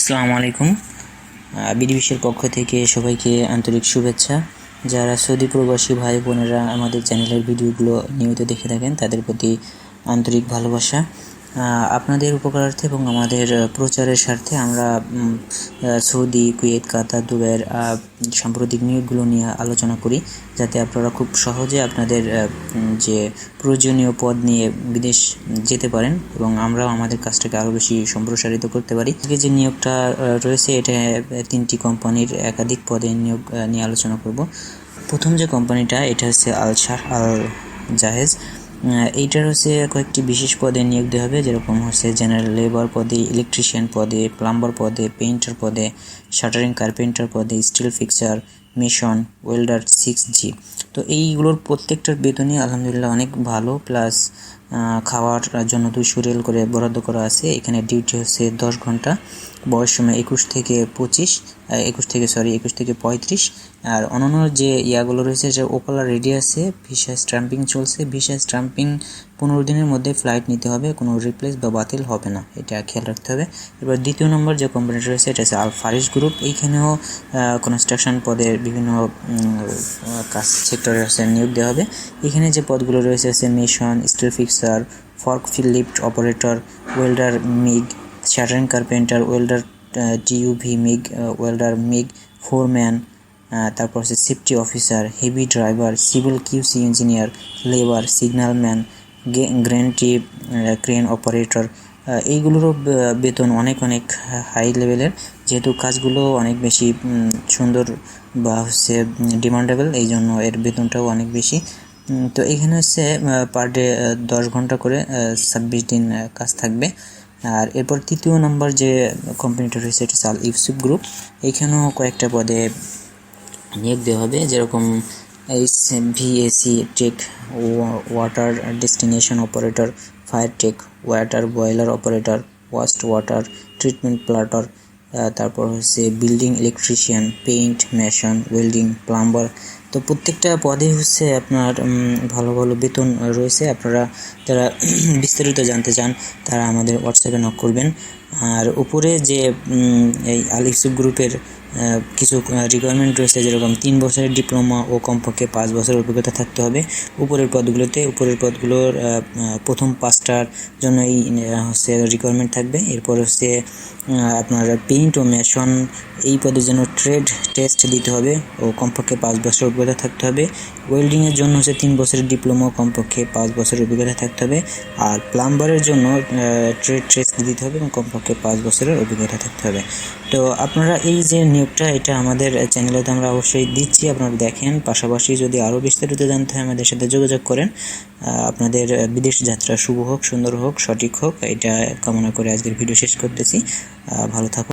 আসসালামু আলাইকুম। বিডিবিশের পক্ষ থেকে সবাইকে আন্তরিক শুভেচ্ছা। যারা সৌদি প্রবাসী ভাই বোনেরা আমাদের চ্যানেলের ভিডিওগুলো নিয়মিত দেখে থাকেন, তাদের প্রতি আন্তরিক ভালোবাসা। আপনাদের উপকারার্থে এবং আমাদের প্রচারের স্বার্থে আমরা সৌদি, কুয়েত, কাতার, দুবাইয়ের সাম্প্রতিক নিয়োগগুলো নিয়ে আলোচনা করি, যাতে আপনারা খুব সহজে আপনাদের যে প্রয়োজনীয় পদ নিয়ে বিদেশ যেতে পারেন এবং আমরাও আমাদের কাজটাকে আরও বেশি সম্প্রসারিত করতে পারি। আজকে যে নিয়োগটা রয়েছে, এটা তিনটি কোম্পানির একাধিক পদে নিয়োগ নিয়ে আলোচনা করব। প্রথম যে কোম্পানিটা, এটা হচ্ছে আল শাহ আল জাহেজ এইটার হচ্ছে কয়েকটি বিশেষ পদে নিয়োগ দেওয়া হবে, যেরকম হচ্ছে জেনারেল লেবার পদে ইলেকট্রিশিয়ান পদে প্লাম্বার পদে পেইন্টার পদে শাটারিং কার্পেন্টার পদে steel fixer mason welder six G তো এইগুলোর প্রত্যেকটার বেতনই আলহামদুলিল্লাহ অনেক ভালো প্লাস খাওয়ার জন্য দুইশো রিয়াল করে বরাদ্দ করা আছে। এখানে ডিউটি হচ্ছে দশ ঘণ্টা, বয়স সময় একুশ থেকে পঁচিশ একুশ থেকে সরি একুশ থেকে পঁয়ত্রিশ। আর অন্যান্য যে ইয়াগুলো রয়েছে, যে ওপালা রেডি আছে ভিসা স্ট্যাম্পিং চলছে। ভিসা স্ট্যাম্পিং পনেরো দিনের মধ্যে ফ্লাইট নিতে হবে, কোনো রিপ্লেস বা বাতিল হবে না। এটা খেয়াল রাখতে হবে। এবার দ্বিতীয় নম্বর যে কোম্পানিটা রয়েছে, এটা হচ্ছে আল ফারিস গ্রুপ এইখানেও কনস্ট্রাকশন পদের বিভিন্ন কাজ সেক্টরে হচ্ছে নিয়োগ দেওয়া হবে। এখানে যে পদগুলো রয়েছে হচ্ছে mason steel fixer forklift operator, welder MIG shuttering carpenter welder TUV MIG welder MIG, foreman তারপর হচ্ছে safety officer, heavy driver, civil QC engineer, labour, signalman gantry crane operator এইগুলোরও বেতন অনেক অনেক হাই লেভেলের। যেহেতু কাজগুলো অনেক বেশি সুন্দর বা হচ্ছে ডিমান্ডেবল এই জন্য এর বেতনটাও অনেক বেশি। তো এখানে হচ্ছে পার ডে দশ ঘণ্টা করে ছাব্বিশ দিন কাজ থাকবে। আর এরপর তৃতীয় নম্বর যে কোম্পানিটা রয়েছে, এটা সাল ইউসুফ গ্রুপ এখানেও কয়েকটা পদে নিয়োগ দেওয়া হবে, যেরকম H VAC tech water destination operator fire tech water boiler operator waste water treatment plotter তারপর হচ্ছে building electrician paint mason welding plumber তো প্রত্যেকটা পদে হচ্ছে আপনার ভালো ভালো বেতন রয়েছে। আপনারা যারা বিস্তারিত জানতে চান, তারা আমাদের হোয়াটসঅ্যাপে নক করবেন। আর উপরে যে এই আলিফ গ্রুপের কিছু রিকোয়ারমেন্ট রয়েছে যেরকম তিন বছরের ডিপ্লোমা ও কমপক্ষে পাঁচ বছরের অভিজ্ঞতা থাকতে হবে। উপরের পদগুলোতে, উপরের পদগুলোর প্রথম পাঁচটার জন্য এই হচ্ছে রিকোয়ারমেন্ট থাকবে। এরপর হচ্ছে আপনার পেইন্ট ও মেশন এই পদের জন্য ট্রেড টেস্ট দিতে হবে ও কমপক্ষে পাঁচ বছর অভিজ্ঞতা থাকতে হবে। ওয়েল্ডিংয়ের জন্য হচ্ছে তিন বছরের ডিপ্লোমা কমপক্ষে পাঁচ বছরের অভিজ্ঞতা থাকতে হবে। আর প্লাম্বারের জন্য ট্রেড টেস্ট দিতে হবে এবং কমপক্ষে পাঁচ বছরের অভিজ্ঞতা থাকতে হবে। তো আপনারা এই যে নিয়োগটা, এটা আমাদের চ্যানেলে তো আমরা অবশ্যই দিচ্ছি। আপনারা দেখেন, পাশাপাশি যদি আরও বিস্তারিত জানতে হয়, আমাদের সাথে যোগাযোগ করেন। আপনাদের বিদেশ যাত্রা শুভ হোক, সুন্দর হোক, সঠিক হোক, এটা কামনা করে আজকের ভিডিও শেষ করতেছি। ভালো থাকুন।